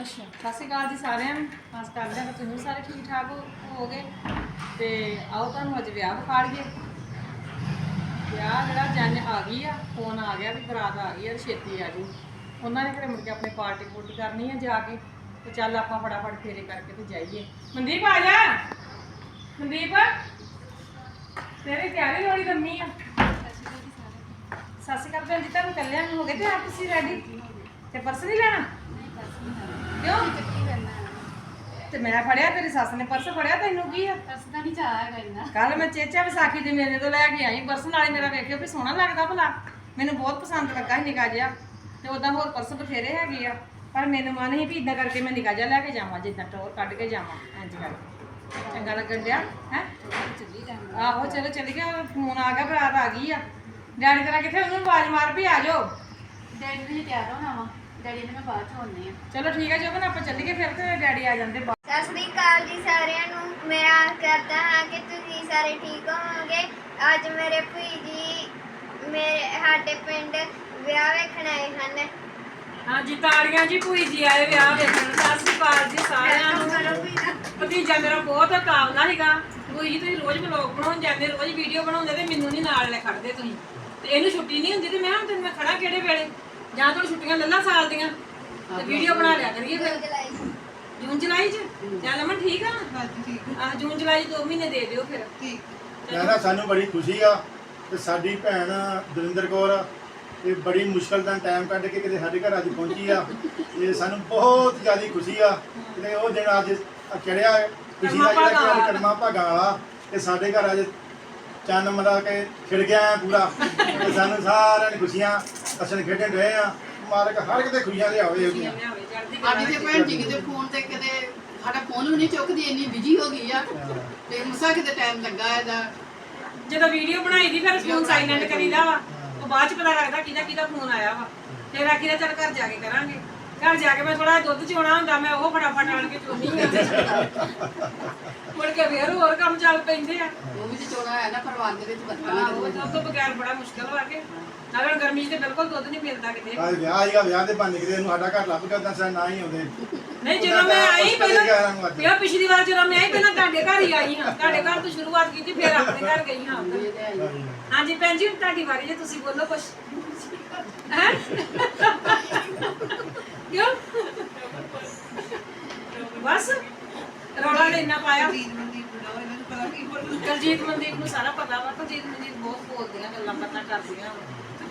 ਅੱਛਾ। ਸਤਿ ਸ਼੍ਰੀ ਅਕਾਲ ਜੀ ਸਾਰਿਆਂ ਨੂੰ। ਆਸ ਕਰਦੇ ਹਾਂ ਕਿ ਤੁਸੀਂ ਵੀ ਸਾਰੇ ਠੀਕ ਠਾਕ ਹੋ- ਹੋਵੋਗੇ ਤੇ ਆਓ ਤੁਹਾਨੂੰ ਅੱਜ ਵਿਆਹ ਵਿਖਾ ਵਿਆਹ ਜਿਹੜਾ ਜੰਨ ਆ ਗਈ ਆ, ਫੋਨ ਆ ਗਿਆ ਵੀ ਬਰਾਤ ਆ ਗਈ ਆ ਛੇਤੀ ਆ ਜੂ ਉਹਨਾਂ ਨੇ ਘਰੇ ਮੁੜ ਕੇ ਆਪਣੀ ਪਾਰਟੀ ਪੂਰਟੀ ਕਰਨੀ ਆ ਜਾ ਕੇ? ਤੇ ਚੱਲ ਆਪਾਂ ਫਟਾਫਟ ਫੇਰੇ ਕਰਕੇ ਤੇ ਜਾਈਏ। ਮਨਦੀਪ, ਆ ਜਾ। ਮਨਦੀਪ, ਤੇਰੀ ਤਿਆਰੀ ਲੋੜੀ ਲੰਮੀ ਆ। ਸਤਿ ਸ਼੍ਰੀ ਅਕਾਲ ਭੈਣ ਜੀ, ਤੁਹਾਨੂੰ ਕੱਲਿਆਂ ਨੂੰ ਹੋ ਗਏ ਤੇ ਆਪ ਤੁਸੀਂ ਰੈਡੀ ਤੇ ਪਰਸ ਨਹੀਂ ਲੈਣਾ? ਤੇ ਮੈਂ ਫੜਿਆ ਤੇਰੀ ਸੱਸ ਨੇ ਪਰਸ ਫੜਿਆ ਤੈਨੂੰ ਕੀ ਆ? ਕੱਲ ਮੈਂ ਚੇਚਾ ਵਿਸਾਖੀ ਦੇ ਮੇਲੇ ਤੋਂ ਲੈ ਕੇ ਆਈ ਪਰਸ ਨਾਲੇ ਮੇਰਾ ਵੇਖਿਓ ਵੀ ਸੋਹਣਾ ਲੱਗਦਾ ਭਲਾ। ਮੈਨੂੰ ਬਹੁਤ ਪਸੰਦ ਲੱਗਾ ਸੀ ਨਿਕਾ ਜਿਹਾ ਤੇ ਉਦਾਂ ਹੋਰ ਪਰਸ ਬਥੇਰੇ ਹੈਗੇ ਆ। ਪਰ ਮੈਨੂੰ ਮਨ ਸੀ ਵੀ ਇਦਾਂ ਕਰਕੇ ਮੈਂ ਨਿਕਾ ਜਿਹਾ ਲੈ ਕੇ ਜਾਵਾਂ ਜਿੱਦਾਂ ਟੋਰ ਕੱਢ ਕੇ ਜਾਵਾਂ ਇੰਜ ਕਰਕੇ। ਚੰਗਾ ਲੱਗਣ ਡਿਆ ਹੈ? ਆਹੋ ਚਲੋ ਚੱਲ ਗਿਆ ਫੋਨ ਆ ਗਿਆ ਬਰਾਤ ਆ ਗਈ ਆ। ਡੈਡੀ ਤੇਰਾ ਕਿੱਥੇ? ਉਹਨੂੰ ਆਵਾਜ਼ ਮਾਰ ਵੀ ਆ ਜਾਓ। ਚਲੋ ਠੀਕ ਹੈ ਜੋਬਨ ਆਪਾਂ ਚੱਲੀਏ ਫਿਰ ਤੇ ਡੈਡੀ ਆ ਜਾਂਦੇ ਬਾਅਦ। ਸਤਿ ਸ੍ਰੀ ਅਕਾਲ ਜੀ ਸਾਰਿਆਂ ਨੂੰ। ਮੈਂ ਆਸ ਕਰਦਾ ਹਾਂ ਕਿ ਤੁਸੀਂ ਸਾਰੇ ਠੀਕ ਹੋਵੋਗੇ। ਅੱਜ ਮੇਰੇ ਭਈ ਜੀ ਮੇਰੇ ਸਾਡੇ ਪਿੰਡ ਵਿਆਹ ਵੇਖਣ ਆਏ ਹਨ। ਹਾਂਜੀ ਤਾੜੀਆਂ ਜੀ ਭੂਈ ਜੀ ਆਏ ਵਿਆਹ ਵੇਖਣ। ਸਤਿ ਸ਼੍ਰੀ ਅਕਾਲ ਜੀ ਸਾਰਿਆਂ ਨੂੰ। ਭਤੀਜਾ ਮੇਰਾ ਬਹੁਤ ਕਾਬਲਾ ਹੈਗਾ ਭੂਈ ਜੀ ਤੁਸੀਂ ਰੋਜ਼ ਵਲੌਗ ਬਣਾਉਣ ਜਾਂਦੇ ਰੋਜ਼ ਵੀਡੀਓ ਬਣਾਉਂਦੇ ਤੇ ਮੈਨੂੰ ਨਹੀਂ ਨਾਲ ਲੈ ਖੜਦੇ ਤੁਸੀਂ। ਤੇ ਇਹਨੂੰ ਛੁੱਟੀ ਨਹੀਂ ਹੁੰਦੀ ਤੇ ਮੈਂ ਹੁਣ ਤੈਨੂੰ ਮੈਂ ਖੜਾ ਕਿਹੜੇ ਵੇਲੇ? ਜਾਂ ਤੁਹਾਨੂੰ ਛੁੱਟੀਆਂ ਲੱਲਾ ਸਾਲ ਦੀਆਂ ਤੇ ਵੀਡੀਓ ਬਣਾ ਲਿਆ ਕਰੀਏ ਫਿਰ। ਜੂਨ ਜੁਲਾਈ ਚ। ਚੱਲ ਅਮਨ ਠੀਕ ਆ? ਆ। ਜੂਨ ਜੁਲਾਈ 'ਚ ਦੋ ਮਹੀਨੇ ਦੇ ਦਿਓ ਫਿਰ। ਮੈਂ ਨਾ ਸਾਨੂੰ ਬੜੀ ਖੁਸ਼ੀ ਆ ਤੇ ਸਾਡੀ ਭੈਣ ਦਵਿੰਦਰ ਕੌਰ ਇਹ ਬੜੀ ਮੁਸ਼ਕਲ ਦਾ ਟਾਈਮ ਕੱਢ ਕੇ ਕਿਤੇ ਸਾਡੇ ਘਰ ਅੱਜ ਪਹੁੰਚੀ ਆ। ਇਹ ਸਾਨੂੰ ਬਹੁਤ ਜ਼ਿਆਦਾ ਖੁਸ਼ੀ ਆ ਕਿ ਉਹ ਦਿਨ ਅੱਜ ਚੜਿਆ ਖੁਸ਼ੀ ਦਾ ਕਰਮਾਂ ਜਿਹੜਾ ਕਰਮਾ ਭਾਗਾਂ ਵਾਲਾ ਤੇ ਸਾਡੇ ਘਰ ਅੱਜ ਚੰਨ ਮਲਾ ਕੇ ਖਿੜ ਗਿਆ ਪੂਰਾ। ਤੇ ਸਾਨੂੰ ਸਾਰਿਆਂ ਨੂੰ ਖੁਸ਼ੀਆਂ। ਅਸਲ ਖੇਡਣ ਰਹੇ ਆ। ਮਾਲਕ ਹਰ ਕਿਤੇ ਖੁਸ਼ੀਆਂ ਲਿਆਵੇ ਉਹਦੀਆਂ ਸਾਡੀ ਤੇ ਭੈਣ ਜੀ ਕਿਤੇ ਫੋਨ ਤੇ ਕਿਤੇ ਸਾਡਾ ਫੋਨ ਵੀ ਨਹੀਂ ਚੁੱਕਦੀ ਇੰਨੀ ਬਿਜ਼ੀ ਹੋ ਗਈ ਆ। ਤੇ ਮਸਾ ਕਿਤੇ ਟਾਈਮ ਲੱਗਾ ਇਹਦਾ। ਜਦੋਂ ਵੀਡੀਓ ਬਣਾਈ ਦੀ ਫਿਰ ਫੋਨ ਸਾਇਲੈਂਟ ਕਰੀਦਾ ਵਾ। ਉਹ ਬਾਅਦ ਚ ਪਤਾ ਲੱਗਦਾ ਕਿਹਦਾ ਕਿਹਦਾ ਫੋਨ ਆਇਆ ਵਾ। ਫਿਰ ਆਖੀਦਾ ਚੱਲ ਘਰ ਜਾ ਕੇ ਕਰਾਂਗੇ। ਘਰ ਜਾ ਕੇ ਮੈਂ ਥੋੜਾ ਦੁੱਧ ਚੋਣਾ ਹੁੰਦਾ ਮੈਂ ਉਹ ਫਟਾਫਟ ਆਣ ਕੇ ਚੋਣੀ ਮੁੜ ਕੇ ਫਿਰ ਹੋਰ ਕੰਮ ਚੱਲ ਪੈਂਦੇ ਆ। ਉਹ ਵੀ ਚੋਣਾ ਹੈ ਨਾ ਪਰਵਾਨ ਦੇ ਵਿੱਚ ਵਰਤਣਾ ਉਹ ਤੋਂ ਬਗੈਰ ਬੜਾ ਮੁਸ਼ਕਲ ਵਾ ਕੇ। ਨਾਲੇ ਗਰਮੀ 'ਚ ਤੇ ਬਿਲਕੁਲ ਦੁੱਧ ਨਹੀਂ ਮਿਲਦਾ ਕਿਤੇ। ਅੱਜ ਵਿਆਹ ਸੀਗਾ ਵਿਆਹ ਦੇ ਬੰਨ ਕਿਤੇ ਇਹਨੂੰ ਸਾਡਾ ਘਰ ਲੱਭ ਕੇ ਉਦਾਂ ਸਾਡਾ ਨਾ ਹੀ ਆਉਂਦੇ। ਨਹੀਂ ਜਦੋਂ ਮੈਂ ਆਈ ਪਹਿਲਾਂ ਨੂੰ। ਪਿਆ ਪਿਛਲੀ ਵਾਰ ਜਦੋਂ ਮੈਂ ਆਈ ਪਹਿਲਾਂ ਤੁਹਾਡੇ ਘਰ ਹੀ ਆਈ ਹਾਂ। ਤੁਹਾਡੇ ਘਰ ਤੋਂ ਸ਼ੁਰੂਆਤ ਕੀਤੀ ਫਿਰ ਆਪਣੇ ਘਰ ਗਈ ਹਾਂ ਹਾਂਜੀ ਭੈਣ ਜੀ ਹੁਣ ਤੁਹਾਡੀ ਵਾਰੀ ਜੇ ਤੁਸੀਂ ਬੋਲੋ ਕੁਛ। ਹੈ? ਕਿਉਂ? ਬਸ। ਰੌਲਾ ਨੇ ਇੰਨਾ ਪਾਇਆ। ਮਨਦੀਪ ਨੂੰ ਸਾਰਾ ਪਤਾ ਵਾ ਦਲਜੀਤ ਮਨਦੀਪ ਬਹੁਤ ਬੋਲਦੀਆਂ ਗੱਲਾਂ ਬਾਤਾਂ ਕਰਦੀਆਂ।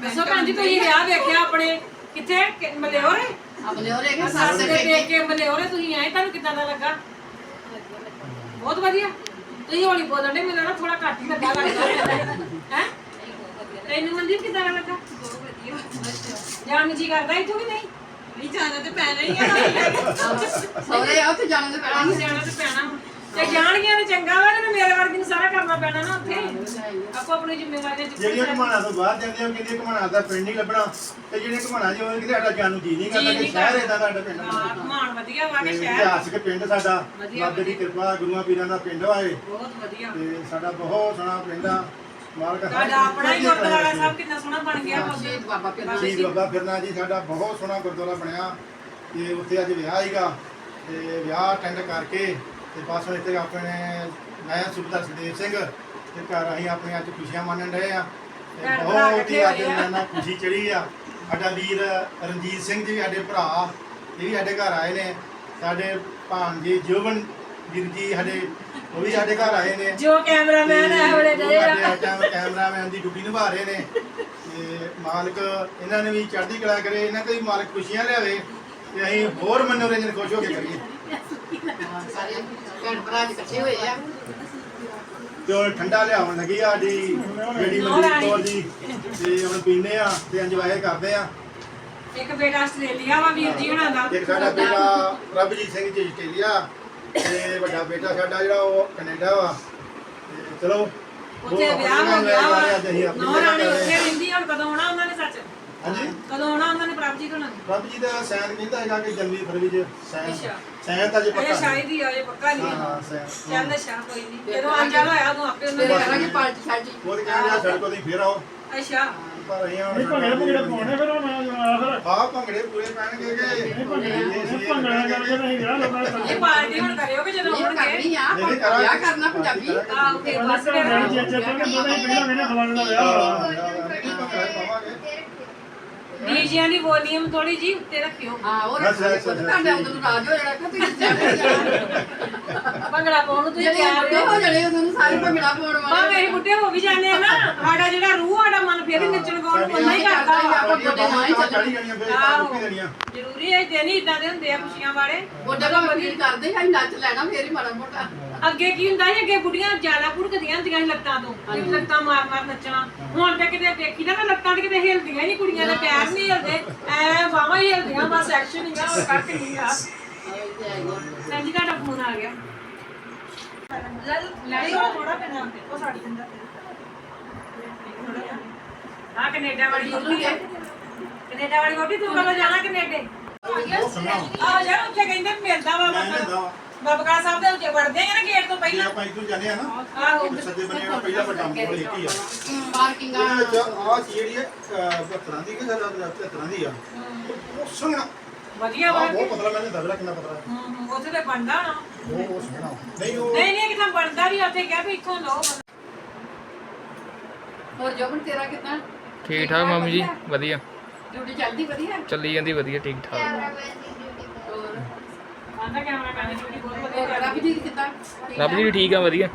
ਦੱਸੋ ਭੈਣ ਜੀ ਤੁਸੀਂ ਵਿਆਹ ਵੇਖਿਆ ਆਪਣੇ ਕਿੱਥੇ? ਕਿ- ਮਲਿਓਰੇ? ਆਪਣੇ ਹੋਰੇ ਕਿ ਸੱਸ ਸੱਸ ਦੇ ਦੇ ਦੇਖ ਕੇ ਮਲਿਓਰੇ ਤੁਸੀਂ ਆਏ ਤੁਹਾਨੂੰ ਕਿੱਦਾਂ ਦਾ ਲੱਗਾ? ਬਹੁਤ ਵਧੀਆ। ਤੁਸੀਂ ਹੌਲੀ ਬੋਲਣ ਦੇ ਮੈਨੂੰ ਥੋੜਾ ਘੱਟ ਹੀ ਲੱਗਾ ਲੱਗਦਾ। ਹੈ? ਤੈਨੂੰ ਮਨਦੀਪ ਕਿੱਦਾਂ ਦਾ ਲੱਗਾ? ਬਹੁਤ ਵਧੀਆ ਜਾਣ ਨੂੰ ਜੀ ਕਰਦਾ ਇੱਥੋਂ ਕਿ ਨਹੀਂ? ਨਹੀਂ ਜਾਣਾ ਤੇ ਪੈਣਾ ਹੀ ਆ। ਸੋਰੇ ਆ ਉੱਥੇ ਜਾਣ ਦੇ ਪੈਣਾ। ਜਾਣਗੀਆਂ ਤੇ ਚੰਗਾ ਵਾ ਕਿ ਮੇਰੇ ਵਰਗੀ ਨੂੰ ਸਾਰਾ ਕਰਨਾ ਪੈਣਾ ਨਾ ਉੱਥੇ। ਆਪੋ ਆਪਣੀ ਜ਼ਿੰਮੇਵਾਰੀਆਂ ਜਿਹੜੀਆਂ ਚੁੱਕਣੀਆਂ ਘਮਾਣਾ ਤੋਂ ਬਾਹਰ ਜਾਂਦੀਆਂ ਉਹ ਕਹਿੰਦੀਆਂ ਘਮਾਣਾ ਦਾ ਪਿੰਡ ਨਹੀਂ ਲੱਭਣਾ। ਤੇ ਜਿਹੜੇ ਘਮਾਣਾ ਜੀ ਉਹ ਕਹਿੰਦੇ ਸਾਡਾ ਜਾਨ ਨੂੰ ਜੀ ਨਹੀਂ ਕਰਦਾ ਕਿ ਸ਼ਹਿਰ। ਇਦਾਂ ਸਾਡਾ ਪਿੰਡ ਹਾਂ ਘੁਮਾਣ ਵਧੀਆ ਵਾ ਕਿ ਸ਼ਹਿਰ। ਇਤਿਹਾਸਕ ਪਿੰਡ ਸਾਡਾ ਵਧੀਆ, ਬਾਬੇ ਦੀ ਕਿਰਪਾ ਗੁਰੂਆਂ ਪੀਰਾਂ ਦਾ ਪਿੰਡ ਵਾ ਇਹ। ਬਹੁਤ ਵਧੀਆ। ਤੇ ਸਾਡਾ ਬਹੁਤ ਸੋਹਣਾ ਪਿੰਡ ਆ। ਮਾਲਕ ਹਰ ਤੁਹਾਡਾ ਆਪਣਾ ਹੀ ਗੁਰਦੁਆਰਾ। ਸਾਹਿਬ ਕਿੰਨਾ ਸੋਹਣਾ ਬਣ ਗਿਆ ਵਾ ਬਾਬਾ ਬਾਬਾ ਫਿਰਨਾ ਜੀ ਸਾਡਾ ਬਹੁਤ ਸੋਹਣਾ ਗੁਰਦੁਆਰਾ ਬਣਿਆ। ਤੇ ਉੱਥੇ ਅੱਜ ਵਿਆਹ ਸੀਗਾ ਤੇ ਵਿਆਹ ਅਟੈਂਡ ਕਰਕੇ ਤੇ ਬਸ ਇੱਥੇ ਆਪਣੇ ਨਇਆ ਸੁਬਦਾ ਸੁਦੇਵ ਸਿੰਘ ਤੇ ਘਰ ਅਸੀਂ ਆਪਣੇ ਅੱਜ ਖੁਸ਼ੀਆਂ ਮੰਨਣ ਰਹੇ ਆ। ਤੇ ਬਹੁਤ ਹੀ ਅੱਜ। ਮੈਨੂੰ ਖੁਸ਼ੀ ਚੜੀ ਆ। ਸਾਡਾ ਵੀਰ ਰਣਜੀਤ ਸਿੰਘ ਜੀ ਸਾਡੇ ਭਰਾ ਇਹ ਵੀ ਸਾਡੇ ਘਰ ਆਏ ਨੇ। ਸਾਡੇ ਭਾਣਜੇ ਜੋਬਨ ਵੀਰ ਜੀ ਸਾਡੇ ਉਹ ਵੀ ਸਾਡੇ ਘਰ ਆਏ ਨੇ। ਜੋ ਕੈਮਰਾਮੈਨ ਹੈ ਆ ਸਾਡੇ ਕੈਮਰਾਮੈਨ ਦੀ ਡਿਊਟੀ ਨਿਭਾ ਰਹੇ ਨੇ। ਤੇ ਮਾਲਕ ਇਹਨਾਂ ਨੇ ਵੀ ਚੜ੍ਹਦੀ ਕਲਾ ਕਰੇ ਇਹਨਾਂ ਤੇ ਵੀ ਮਾਲਕ ਖੁਸ਼ੀਆਂ ਲਿਆਵੇ। ਤੇ ਅਸੀਂ ਹੋਰ ਮਨੋਰੰਜਨ ਖੁਸ਼ ਹੋ ਕੇ ਕਰੀਏ। ਸਾਰੇ ਭੈਣ ਭਰਾ ਜੀ ਇਕੱਠੇ ਹੋਏ ਆ ਤੇ ਹੁਣ ਠੰਡਾ ਲਿਆਉਣ ਲੱਗੀ ਆ ਸਾਡੀ ਜਿਹੜੀ ਮਨਦੀਪ ਕੌਰ ਜੀ ਤੇ ਹੁਣ ਪੀਂਦੇ ਆ ਤੇ ਇੰਜੋਏ ਕਰਦੇ ਆ। ਇੱਕ ਬੇਟਾ ਆਸਟ੍ਰੇਲੀਆ ਵਾ ਵੀਰ ਜੀ ਹੁਣਾਂ ਦਾ। ਇੱਕ ਸਾਡਾ ਬੇਟਾ ਪ੍ਰਭਜੀਤ ਸਿੰਘ ਜੀ ਆਸਟ੍ਰੇਲੀਆ ਤੇ ਵੱਡਾ ਬੇਟਾ ਸਾਡਾ ਜਿਹੜਾ ਉਹ ਕੈਨੇਡਾ ਵਾ। ਤੇ ਚਲੋ ਉੱਥੇ ਵਿਆਹ ਹੋ ਗਿਆ ਵਾ। ਨੌ ਰਾਣੀ ਉੱਥੇ। ਰਹਿੰਦੀ ਹੁਣ ਕਦੋਂ ਆਉਣਾ ਉਹਨਾਂ ਨੇ ਸੱਚ? ਹਾਂਜੀ? ਕਦੋਂ ਆਉਣਾ ਉਹਨਾਂ ਨੇ ਪ੍ਰਭਜੀਤ ਹੁਣਾਂ ਨੇ? ਪ੍ਰਭ ਜੀ ਦਾ ਸੈਨ ਕਹਿੰਦਾ ਹੈਗਾ ਕਿ ਜਨਵਰੀ ਫਰਵਰੀ ਚ ਸੈਨ ਅੱਛਾ। ਸੈਨ ਤਾਂ ਜੇ ਅਜੇ ਪੱਕਾ ਸ਼ਾਇਦ ਹੀ ਆਏ ਪੱਕਾ ਨਹੀਂ ਹਾਂ ਹੈ। ਹਾਂ ਸੈਨ। ਚੱਲ ਅੱਛਾ ਕੋਈ ਨਹੀਂ। ਜਦੋਂ ਆ ਜਾਣਾ ਹੋਇਆ ਉਦੋਂ ਆਪੇ ਉਹਨਾਂ ਫਿਰ ਨੇ ਕਰਾਂਗੇ ਪਾਰਟੀ ਸਾਡੀ। ਉਹ ਤੇ ਕਹਿੰਦੇ ਆ ਸੜਕੋਂ ਦੀ ਫੇਰ ਆਓ। ਅੱਛਾ। ਪਰ ਅਸੀਂ ਹੁਣ ਨਹੀਂ ਭੰਗੜੇ ਭੰਗੜੇ ਪਾਉਣੇ ਫਿਰ ਹੁਣ ਆਖਰ। ਆ ਭੰਗੜੇ ਪੂਰੇ ਪੈਣਗੇ ਕਿ ਭੰਗੜਾ ਕਰਕੇ ਨਹੀਂ ਵਿਆਹ ਲਾਉਣਾ ਇਹ ਪਾਰਟੀ ਹੁਣ ਕਰਿਓ ਕਿ ਜਦੋਂ ਇਹ ਹੋਣਗੇ ਕਰਨੀ ਆ ਨਹੀਂ, ਨਹੀਂ, ਵਿਆਹ ਕਰਾਂਗੇ। ਕਰਨਾ ਪੰਜਾਬੀ। ਆਹ ਫਿਰ ਬਸ ਬਸ ਫਿਰ। ਜੇ ਚੱਪਲ ਕੇ ਬੋਲੇ ਪਹਿਲਾਂ ਮੈਨੇ ਫਲਾਣੇ ਦਾ ਵਿਆਹ। ਹੋਣਾ ਭੰਗੜੇ ਪਾਵਾਂਗੇ ਡੀਜਿਆਂ ਦੀ ਵੋਲੀਅਮ ਥੋੜੀ ਜੀ ਉੱਤੇ ਰੱਖਿਓ। ਹਾਂ ਉਹ ਅੱਛਾ, ਅੱਛਾ, ਤੁਹਾਡੇ ਨੂੰ ਰਾਜ ਹੋ ਜਾਣਾ ਕਿ ਤੁਸੀਂ ਚੱਲ ਜਾਣਾ। ਭੰਗੜਾ ਪਾਉਣ ਨੂੰ ਤੁਸੀਂ ਤਿਆਰ ਬੁੱਢੇ ਹੋ ਹੋ ਜਾਣੇ ਉਦੋਂ ਨੂੰ ਸਾਰੇ ਭੰਗੜਾ ਪਾਉਣ ਵਾਲੇ ਵੇਖ ਬੁੱਢੇ ਹੋ ਵੀ ਜਾਂਦੇ ਆ ਨਾ ਸਾਡਾ ਜਿਹੜਾ ਰੂਹ ਸਾਡਾ ਮਨ ਫਿਰ ਨੱਚਣ ਗਾਉਣ ਨੂੰ ਉਨਾ ਹੀ ਕਰਦਾ। ਆਪਾਂ ਗੋਡੇ ਨਾਲ ਹੀ ਚੱਲਣਾ। ਚੜੀ ਜਾਣੀਆਂ ਫੇਰ ਤਾਂ ਰੁਕੀ ਦੇਣੀਆਂ ਜ਼ਰੂਰੀ ਹੈ ਹੀ ਇਦਾਂ ਦੇ ਹੁੰਦੇ ਆ ਖੁਸ਼ੀਆਂ ਵਾਲੇ। ਗੋਡੇ ਭਾਵੇਂ ਪੀੜ ਕਰਦੇ ਹਾਂ ਨੱਚ ਲੈਣਾ ਫੇਰ ਹੀ ਮਾੜਾ ਮੋਟਾ। ਅੱਗੇ ਕੀ ਹੁੰਦਾ ਸੀ? ਅੱਗੇ ਬੁੱਢੀਆਂ ਜ਼ਿਆਦਾ ਭੁੜਕਦੀਆਂ ਹੁੰਦੀਆਂ ਸੀ ਲੱਤਾਂ ਤੋਂ। ਤੇ ਲੱਤਾਂ ਮਾਰ ਮਾਰ ਨੱਚਣਾ ਹੁਣ ਤੇ ਕਿਤੇ ਦੇਖੀ ਨਾ ਲੱਤਾਂ ਤੇ ਕਿਤੇ ਹਿਲਦੀਆਂ ਨਹੀਂ ਕੁੜੀਆਂ ਦੇ ਪੈਰ ਨਹੀਂ ਹਿਲਦੇ। ਐ ਬਾਹਾਂ ਹੀ ਹਿਲਦੀਆਂ ਬਸ ਐਕਸ਼ਨ ਹੀ ਆ ਹੋਰ ਕੱਟ ਨਹੀਂ ਆ। ਸੰਜੀ ਤੁਹਾਡਾ ਫੋਨ ਆ ਗਿਆ। ਲੜੀ ਉਹ ਥੋੜਾ ਪੈਣਾ ਉਹ ਸਾਡੀ ਦਿੰਦਾ ਆ ਕੈਨੇਡਾ ਵਾਲੀ ਹੋਈ ਹੈ। ਕੈਨੇਡਾ ਵਾਲੀ ਹੋਈ ਤੂੰ ਕਦੋਂ ਜਾਣਾ ਕੈਨੇਡਾ? ਆ ਜਾ ਉੱਥੇ ਕਹਿੰਦੇ ਮਿਲਦਾ ਵਾ। ਮੈਂ ਲੈਂਦਾ ਵਾ। ਬਾਬਾ ਸਾਹਿਬ ਦੇ ਉੱਤੇ ਵੜਦੇ ਆ ਨਾ ਗੇਟ ਤੋਂ ਜੇ ਪਹਿਲਾਂ ਆਪਾਂ ਇੱਥੋਂ ਜਾਂਦੇ ਆ ਨਾ ਆਹੋ ਇੱਕ ਸੱਜੇ ਬਣੇ ਵਾਲਾ ਪਹਿਲਾ ਵੱਡਾ ਮੋੜ ਇੱਕ ਹੀ ਆ। ਪਾਰਕਿੰਗ ਇਹਦੇ ਵਿੱਚ ਆਹ ਚੀਜ਼ ਜਿਹੜੀ ਹੈ 72 ਦੀ ਕਿ 73 ਦੀ ਆ ਉਹ ਸੋਹਣਾ। ਵਧੀਆ ਆ ਵਾ। ਬਹੁਤ ਪਤਲਾ ਮੈंने ਦਬਲਾ ਕਿੰਨਾ ਪਤਲਾ। ਹੈ। ਹੂੰ, ਉੱਥੇ ਤੇ ਬਣਦਾ ਨਾ। ਉਹ ਉਹ ਸੋਹਣਾ ਨਹੀਂ ਉਹ ਨਹੀਂ ਨਹੀਂ ਕਿਤੇ ਬਣਦਾ ਨਹੀਂ ਉੱਥੇ ਕਿਹਾ ਵੀ ਇੱਥੋਂ ਲਓ। ਹੋਰ ਜੋਬਨ ਤੇਰਾ ਕਿਦਾਂ? ਠੀਕ ਠਾਕ ਮੰਮੀ ਜੀ ਵਧੀਆ? ਡਿਊਟੀ ਚੱਲਦੀ ਵਧੀਆ? ਚੱਲੀ ਜਾਂਦੀ ਵਧੀਆ ਠੀਕ ਠਾਕ। ਰੱਬ ਜੀ ਕਿਦਾਂ? ਰੱਬ ਜੀ ਵੀ ਠੀਕ ਆ ਵਧੀਆ।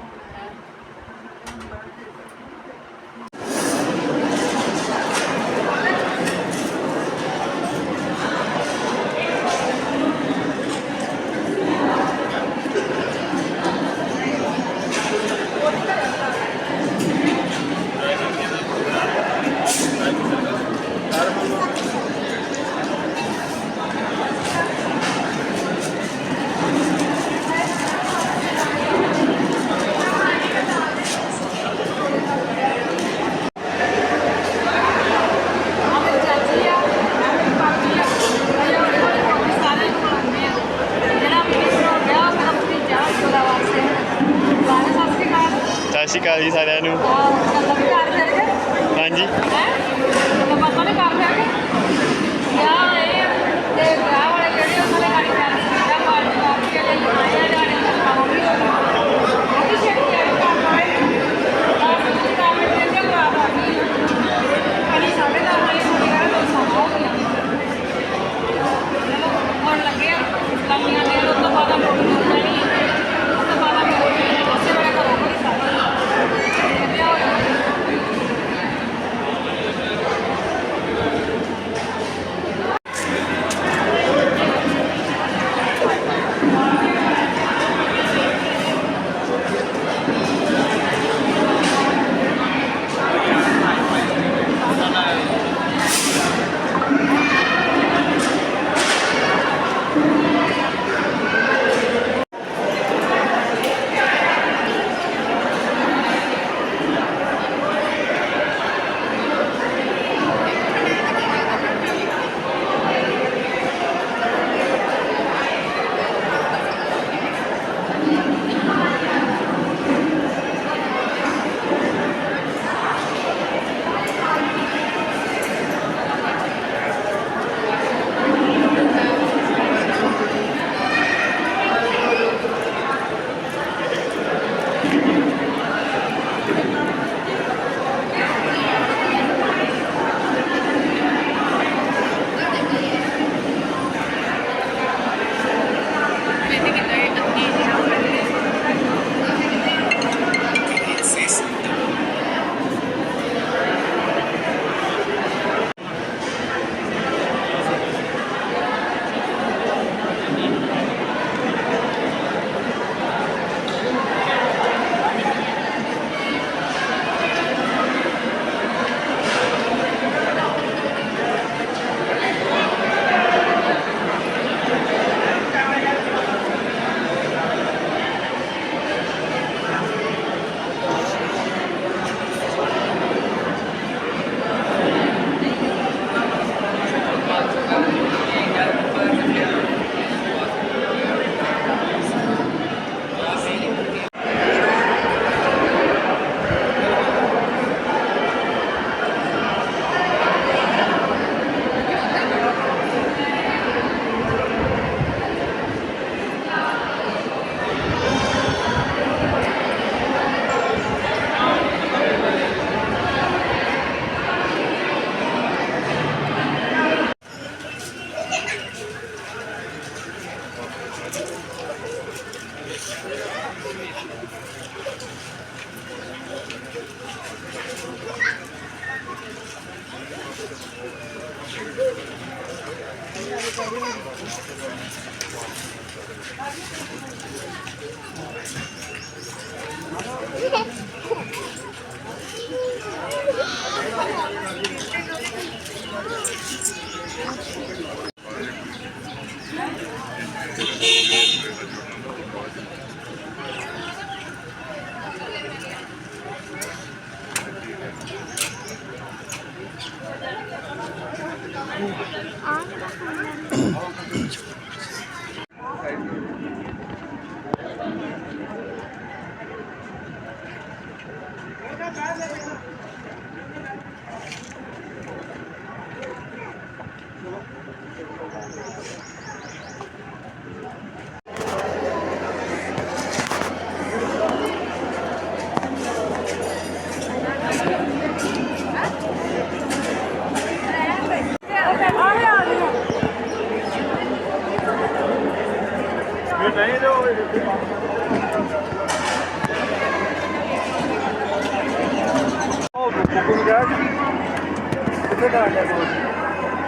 ਕਿੱਥੇ ਦਾ ਆ ਗਿਆ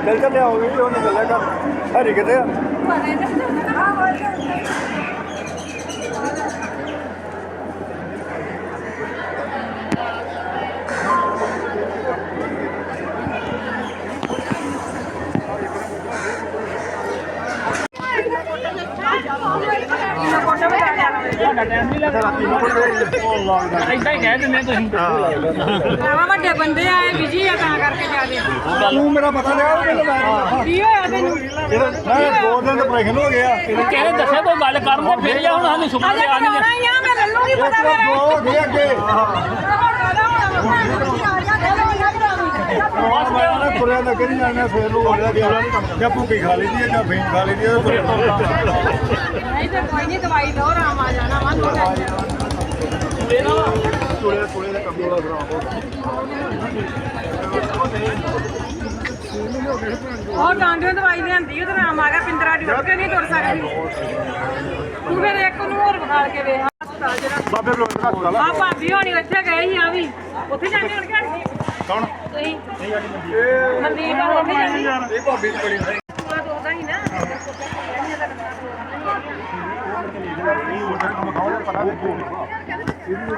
ਚੱਲ ਚੱਲ ਆਓਗੇ ਉਹ ਨਿਕਲਿਆ ਕਰ ਹਰੀ ਕਿਤੇ ਆ ਇਦਾਂ ਹੀ ਕਹਿ ਦਿੰਦੇ ਤੁਸੀਂ। ਭਰਾਵਾ ਵੱਡੇ ਬੰਦੇ ਆਏ ਬਿਜ਼ੀ ਆ ਤਾਂ ਕਰਕੇ ਜਾਦੇ ਤੂੰ ਮੇਰਾ ਪਤਾ ਲਿਆ ਕੀ ਹੋਇਆ ਤੈਨੂੰ? ਮੈਂ ਦੋ ਦਿਨ ਆਪਰੇਸ਼ਨ ਹੋ ਗਿਆ। ਕਹਿੰਦੇ ਦੱਸਿਆ ਕੋਈ ਗੱਲ ਕਰਨ ਤੇ ਫਿਰ ਜਾ ਹੁਣ ਸਾਨੂੰ ਸੁਪਨੇ ਆ। ਨਹੀਂ ਹੀ ਆ ਮੈਂ ਲੱਲੂਗੀ ਪਤਾ ਮੇਰੇ ਦੋ ਦੇ ਅੱਗੇ ਨਾ ਤੁਰਿਆ ਤਾਂ ਕਰੀ ਜਾਣਾ ਫੇਰ ਨੂੰ ਹੋ ਗਿਆ ਜਾਂ ਭੁੱਖੀ ਖਾ ਲਈ ਦੀ ਹੈ ਜਾਂ ਫੇਨ ਖਾ ਲਈ ਦੀ ਹੈ ਨਹੀਂ ਤੇ ਕੋਈ ਨਹੀਂ ਦਵਾਈ ਦੋ ਆਰਾਮ ਆ ਜਾਣਾ ਵਾ ਤੂੰ ਤੁਰਿਆ ਤੁਰਿਆ ਦਾ ਕੰਮ ਦਾ ਖਰਾਬ ਉਹ ਡਾਂਡੇ ਦਵਾਈ ਲਿਆਂਦੀ ਉਹ ਤੇ ਆਰਾਮ ਆ ਗਿਆ ਪਿੰਦਰਾ ਦੀ ਕੇ ਨਹੀਂ ਤੁਰ ਸਕਦੀ। ਤੂੰ ਫਿਰ ਇੱਕ ਨੂੰ ਹੋਰ ਵਿਖਾਲ ਕੇ ਵੇਖ ਹਸਪਤਾਲ ਜਿਹੜਾ ਬਾਬੇ ਲੋਕ ਹਸਪਤਾਲ ਆ। ਭਾਬੀ ਹੋਣੀ ਉੱਥੇ ਗਏ ਸੀ ਆ ਵੀ। ਉੱਥੇ ਜਾਂਦੇ ਹੁਣ ਘਰ ਕੌਣ? ਤੁਸੀਂ? ਨਹੀਂ ਆਡੀ ਮੰਦੀ ਮਨਦੀਪ ਆ ਉੱਥੇ ਜਾਂਦੀ ਇਹ ਭਾਬੀ ਦੀ ਬੜੀ ਹੈ ਪੂਰਾ ਦੋਦਾ ਹੀ ਨਾ। ਨਹੀਂ ਉਹ ਤਾਂ ਕੰਮ ਖਾਓ ਪਤਾ ਨਹੀਂ